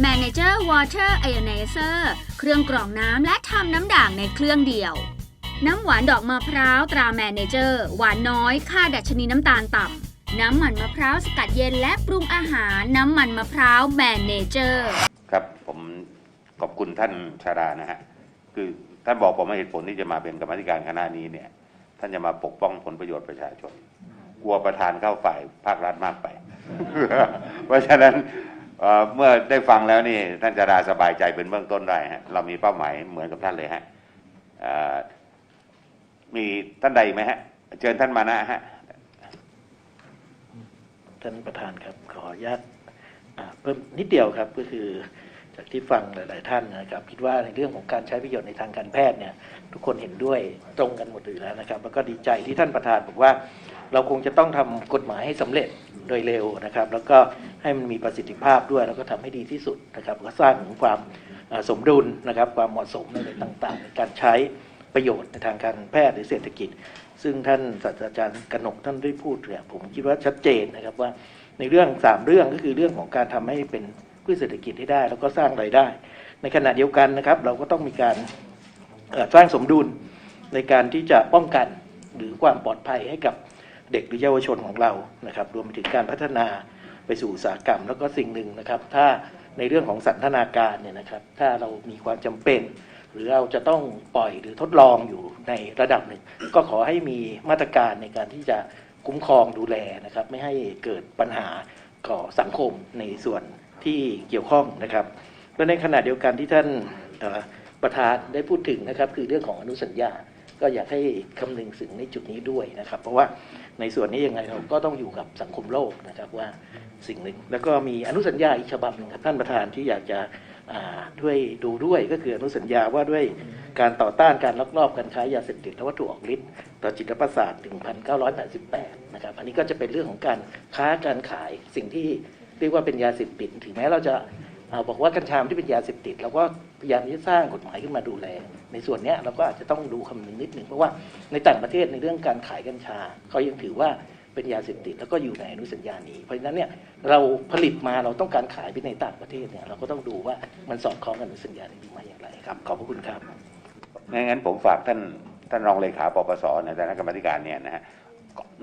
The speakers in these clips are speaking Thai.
Manager Water Ionizer เครื่องกรองน้ำและทำน้ำด่างในเครื่องเดียว น้ำหวานดอกมะพร้าวตรา Manager หวานน้อยค่าดัชนีน้ำตาลต่ำ น้ำมันมะพร้าวสกัดเย็นและปรุงอาหารน้ำมันมะพร้าว Manager ครับผมขอบคุณท่านชาดานะฮะคือท่านบอกผมว่าเหตุผลที่จะมาเป็นกรรมธิการคณะนี้เนี่ยท่านจะมาปกป้องผลประโยชน์ประชาชน กลัวประธานเข้าฝ่ายภาครัฐมากไป เพราะฉะนั้น เมื่อได้ฟังแล้วนี่ท่านจะดาสบายใจเป็นเบื้องต้นได้ฮะเรามีเป้าหมายเหมือนกับท่านเลยฮะมีท่านใดไหมฮะ เชิญท่านมานะฮะท่านประธานครับขออนุญาตเพิ่มนิดเดียวครับก็คือ จากที่ฟังหลาย ๆ ท่านนะครับคิดว่าในเรื่องของการใช้ประโยชน์ในทางการแพทย์เนี่ยทุกคนเห็นด้วยตรงกันหมดอยู่แล้วนะครับ แล้วก็ดีใจที่ท่านประธานบอกว่า เราคงจะต้องทำกฎหมายให้สำเร็จโดยเร็วนะครับ แล้วก็ให้มันมีประสิทธิภาพด้วย แล้วก็ทำให้ดีที่สุดนะครับก็สร้างถึงความสมดุลนะครับ ความเหมาะสมในต่าง ๆ ในการใช้ประโยชน์ในทางการแพทย์หรือเศรษฐกิจ ซึ่งท่านศาสตราจารย์กนกท่านได้พูดเนี่ยผมคิดว่าชัดเจนนะครับว่าในเรื่องสามเรื่องก็คือเรื่องของการทำให้เป็น พืชเศรษฐกิจให้ได้ แล้วก็สร้างรายได้ ในขณะเดียวกันนะครับ เราก็ต้องมีการสร้างสมดุลในการที่จะป้องกันหรือความปลอดภัยให้กับเด็กหรือเยาวชนของเรานะครับ รวมไปถึงการพัฒนาไปสู่อุตสาหกรรม แล้วก็สิ่งหนึ่งนะครับ ถ้าในเรื่องของสันทนาการเนี่ยนะครับ ถ้าเรามีความจำเป็น หรือเราจะต้องปล่อยหรือทดลองอยู่ในระดับหนึ่ง ก็ขอให้มีมาตรการในการที่จะคุ้มครองดูแลนะครับ ไม่ให้เกิดปัญหาก่อสังคมในส่วน ที่เกี่ยวข้องนะครับและในขณะเดียวกันที่ท่านประธานได้พูดถึงนะครับ คือเรื่องของอนุสัญญา ก็อยากให้คำนึงถึงในจุดนี้ด้วยนะครับ เพราะว่าในส่วนนี้ยังไงเราก็ต้องอยู่กับสังคมโลกนะครับว่าสิ่งหนึ่ง แล้วก็มีอนุสัญญาอีกฉบับหนึ่งครับท่านประธานที่อยากจะด้วยดูด้วยก็คืออนุสัญญาว่าด้วยการต่อต้านการลักลอบการค้ายาเสพติดและวัตถุออกฤทธิ์ต่อจิตประสาท1988 นะครับ อันนี้ก็จะเป็นเรื่องของการค้าการขายสิ่งที่ เรียกว่าเป็นยาเสพติด ถึงแม้เราจะบอกว่ากัญชาที่เป็นยาเสพติดเราก็พยายามที่จะสร้างกฎหมายขึ้นมาดูแล ในส่วนนี้เราก็อาจจะต้องดูคำนึงนิดหนึ่งเพราะว่าในต่างประเทศในเรื่องการขายกัญชาเขายังถือว่าเป็นยาเสพติดแล้วก็อยู่ในอนุสัญญานี้ เพราะฉะนั้นเนี่ยเราผลิตมาเราต้องการขายไปในต่างประเทศเนี่ยเราก็ต้องดูว่ามันสอดคล้องกับอนุสัญญานี้หรือไม่อย่างไรครับ ขอบพระคุณครับงั้นผมฝากท่านท่านรองเลขาปปสในฐานะกรรมธิการเนี่ยนะฮะ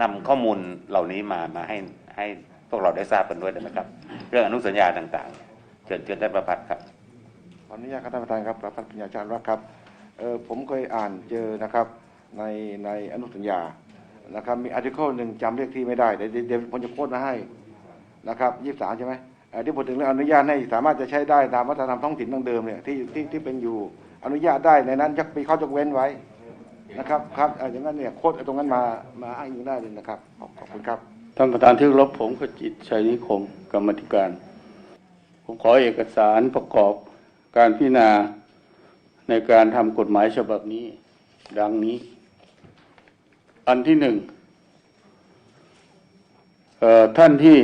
นำข้อมูลเหล่านี้มามาให้ให้ พวกเราได้ทราบกันด้วยได้ไหมครับ เรื่องอนุสัญญาต่างๆเชิญเชิญท่านประพัฒน์ครับขออนุญาตครับท่านประธานครับประพัฒน์ปัญญาจารย์รักครับเออผมเคยอ่านเจอนะครับในในอนุสัญญานะครับมีอาร์ติเคิลหนึ่งจำเลขที่ไม่ได้เดี๋ยวเดี๋ยวเดี๋ยวผมจะโค้ดมาให้นะครับยี่สามใช่ไหมเอ่อที่พูดถึงเรื่องอนุญาตให้สามารถจะใช้ได้ตามวัฒนธรรมท้องถิ่นดั้งเดิมเนี่ยที่ที่ที่เป็นอยู่อนุญาตได้ในนั้นจะมีข้อยกเว้นไว้นะครับครับเอ่ออย่างนั้นเนี่ยโค้ดตรงนั้นมามาอ้างอิงได้เลยนะครับขอบขอบคุณครับ ท่านประธานที่รพผมขจิตชัยนิคมกรรมธิการ ผมขอเอกสารประกอบการพิจารณาในการทำกฎหมายฉบับนี้ ดังนี้ อันที่หนึ่งท่านที่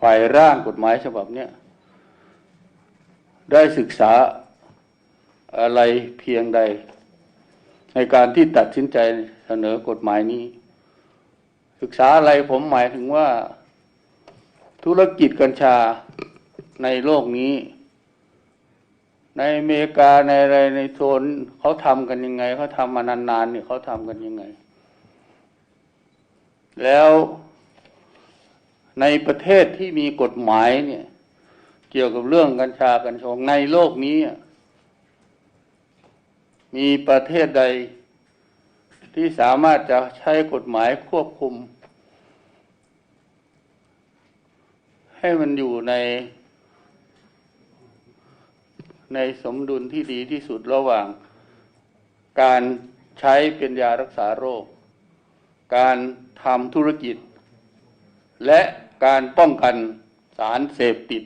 ฝ่ายร่างกฎหมายฉบับนี้ได้ศึกษาอะไรเพียงใด ในการที่ตัดสินใจเสนอกฎหมายนี้ ศึกษาอะไรผมหมายถึงว่า ธุรกิจกัญชาในโลกนี้ ในอเมริกาในอะไรในโซนเขาทำกันยังไงเขาทำมานานๆเนี่ยเขาทำกันยังไง แล้วในประเทศที่มีกฎหมายเนี่ย เกี่ยวกับเรื่องกัญชากัญชงในโลกนี้ มีประเทศใด ที่สามารถจะใช้กฎหมายควบคุม ให้มันอยู่ใน ในสมดุลที่ดีที่สุดระหว่าง การใช้เป็นยารักษาโรค การทำธุรกิจ และการป้องกันสารเสพติด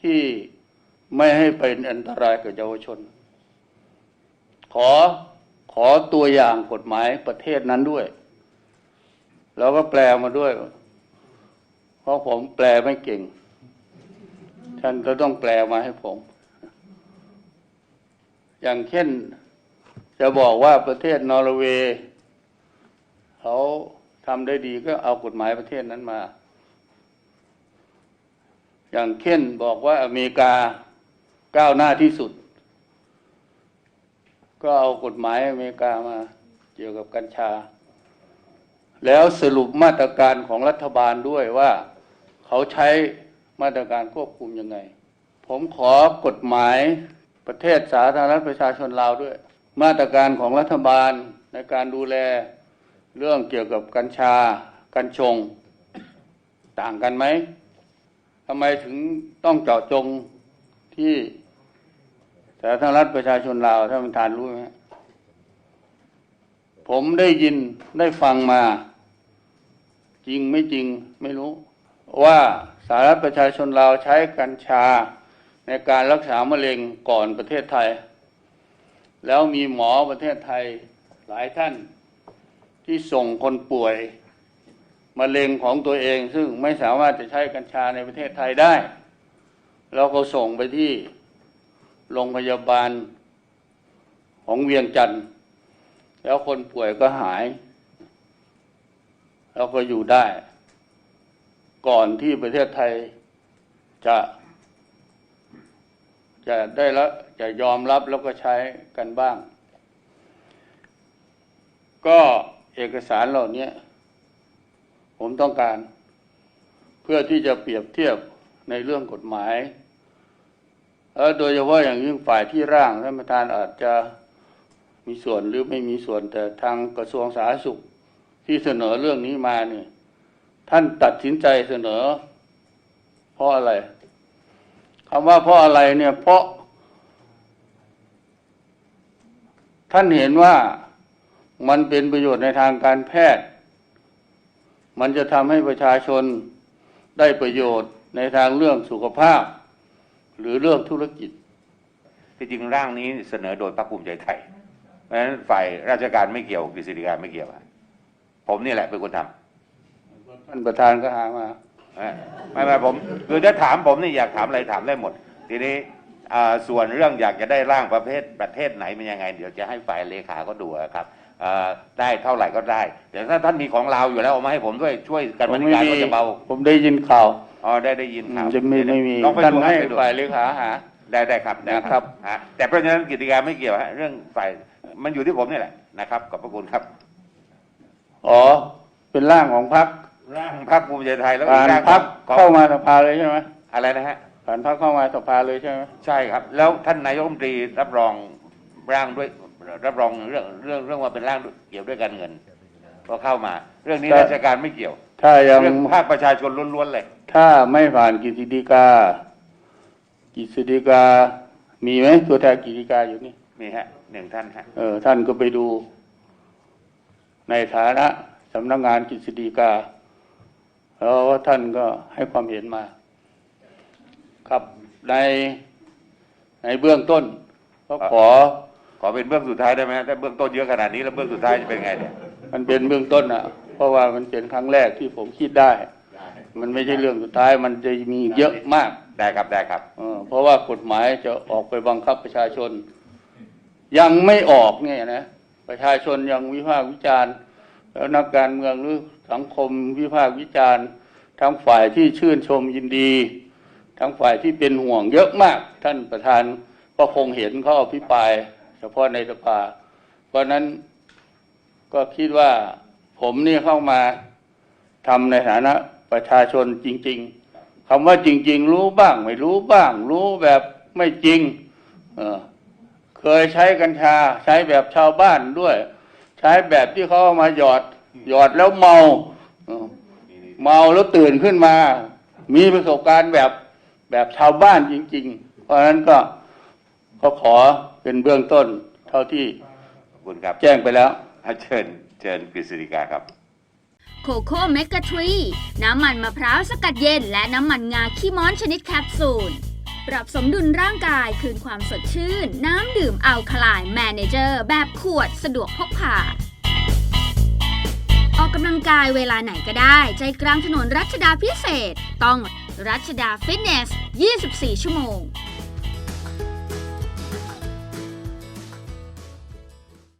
ที่ไม่ให้เป็นอันตรายกับเยาวชน ขอ อตัวอย่างกฎหมายประเทศนั้นด้วย แล้วก็แปลมาด้วย เพราะผมแปลไม่เก่ง ท่านก็ต้องแปลมาให้ผม อย่างเช่น จะบอกว่าประเทศนอร์เวย์เขาทำได้ดีก็เอากฎหมายประเทศนั้นมา อย่างเช่นบอกว่าอเมริกาก้าวหน้าที่สุด ก็เอากฎหมายอเมริกามาเกี่ยวกับกัญชา แล้วสรุปมาตรการของรัฐบาลด้วยว่า เขาใช้มาตรการควบคุมยังไง ผมขอกฎหมายประเทศสาธารณรัฐประชาชนลาวด้วย มาตรการของรัฐบาลในการดูแลเรื่องเกี่ยวกับกัญชา กัญชง ต่างกันไหมทำไมถึงต้องเจาะจงที่ สาธารณรัฐประชาชนลาวท่านประธานรู้ไหมผมได้ยินได้ฟังมา จริงไม่จริงไม่รู้ ว่าสหรัฐประชาชนลาวใช้กัญชาในการรักษามะเร็งก่อนประเทศไทย แล้วมีหมอประเทศไทยหลายท่านที่ส่งคนป่วยมะเร็งของตัวเอง ซึ่งไม่สามารถจะใช้กัญชาในประเทศไทยได้ แล้วก็ส่งไปที่ โรงพยาบาลของเวียงจันทร์แล้วคนป่วยก็หาย แล้วก็อยู่ได้ ก่อนที่ประเทศไทยจะ จะได้แล้วจะยอมรับแล้วก็ใช้กันบ้าง ก็เอกสารเหล่านี้ผมต้องการ เพื่อที่จะเปรียบเทียบในเรื่องกฎหมาย แล้วโดยเฉพาะอย่างยิ่งฝ่ายที่ร่างท่านประธานอาจจะมีส่วนหรือไม่มีส่วนแต่ทางกระทรวงสาธารณสุขที่เสนอเรื่องนี้มาเนี่ยท่านตัดสินใจเสนอ เพราะอะไรคำว่าเพราะอะไรเนี่ย เพราะ ท่านเห็นว่ามันเป็นประโยชน์ในทางการแพทย์ มันจะทำให้ประชาชนได้ประโยชน์ในทางเรื่องสุขภาพ หรือเรื่องธุรกิจ ที่จริงร่างนี้เสนอโดยพรรคภูมิใจไทย เพราะฉะนั้นฝ่ายราชการไม่เกี่ยวกฤษฎีกาไม่เกี่ยวอะผมนี่แหละเป็นคนทำท่านประธานก็หามานะไม่ไม่ผมคือถ้าถามผมนี่อยากถามอะไรถามได้หมด ทีนี้อ่าส่วนเรื่องอยากจะได้ร่างประเภทประเทศไหนเป็นยังไง เดี๋ยวจะให้ฝ่ายเลขาก็ดูอะครับอ่าได้เท่าไหร่ก็ได้แต่ถ้าท่านมีของเราวอยู่แล้วเอามาให้ผมด้วยช่วยกันบริการก็จะเบา ผมได้ยินข่าว อ๋อได้ได้ยินข่าวจะไม่ไม่มีลองไปท่านดูให้ไปดูฝ่ายเลขาหา ได้ได้ครับได้นะครับฮะแต่เพราะฉะนั้นกิจการไม่เกี่ยวฮะเรื่องฝ่ายมันอยู่ที่ผมนี่แหละนะครับขอบพระคุณครับอ๋อเป็นร่างของพรรคร่างพรรคภูมิใจไทยแล้วอีผ่ากนร่างพรรคของเข้ามาสภาเลยใช่ไหมอะไรนะฮะผ่านพรรคเข้ามาสภาเลยใช่ไหมใช่ครับ แล้วท่านนายกรัฐมนตรีรับรองร่างด้วยรับรองเรื่องเรื่องเรื่องว่าเป็นร่างเกี่ยวด้วยการเงิน ก็เข้ามา เรื่องนี้ราชการไม่เกี่ยว ถ้ายังเรื่องภาคประชาชนล้วนๆเลยถ้าไม่ผ่านกิจฎีกา กิจฎีกา มีไหมตัวแทนกิจฎีกาอยู่นี่ มีฮะหนึ่งท่านฮะเออท่านก็ไปดู ในฐานะสำนักงานกิจฎีกา แล้วท่านก็ให้ความเห็นมา ครับในในเบื้องต้น ก็ขอขอเป็นเบื้องสุดท้ายได้ไหมฮะถ้าเบื้องต้นเยอะขนาดนี้แล้วเบื้องสุดท้ายจะเป็นไงเนี่ย มันเป็นเบื้องต้นอะ เพราะว่ามันเป็นครั้งแรกที่ผมคิดได้ มันไม่ใช่เรื่องสุดท้ายมันจะมีเยอะมากได้ครับได้ครับเออเพราะว่ากฎหมายจะออกไปบังคับประชาชน ยังไม่ออกเนี่ยนะประชาชนยังวิพากษ์วิจารณ์ แล้วนักการเมืองหรือสังคมวิพากษ์วิจารณ์ทั้งฝ่ายที่ชื่นชมยินดี ทั้งฝ่ายที่เป็นห่วงเยอะมาก ท่านประธานก็คงเห็นเขาอภิปราย เฉพาะในสภาเพราะฉะนั้น ก็คิดว่าผมนี่เข้ามาทำในฐานะประชาชนจริง ๆคำว่าจริง ๆ รู้บ้าง ไม่รู้บ้าง รู้แบบไม่จริงเออเคยใช้กัญชา ใช้แบบชาวบ้านด้วย ใช้แบบที่เขาเอามาหยอด หยอดแล้วเมาเออเมาแล้วตื่นขึ้นมา มีประสบการณ์แบบแบบชาวบ้านจริง ๆ เพราะฉะนั้นก็ก็ขอเป็นเบื้องต้นเท่าที่ขอบคุณครับแจ้งไปแล้ว อะเชิญเชิญกฤษฎีกาครับ โคโค่เมกะทรี น้ำมันมะพร้าวสกัดเย็น และน้ำมันงาขี้ม้อนชนิดแคปซูล ปรับสมดุลร่างกายคืนความสดชื่น น้ำดื่มอัลคาไลน์แมเนเจอร์ แบบขวดสะดวกพกพาออกกำลังกายเวลาไหนก็ได้ ใจกลางถนนรัชดาพิเศษ ต้องรัชดาฟิตเนส 24 ชั่วโมง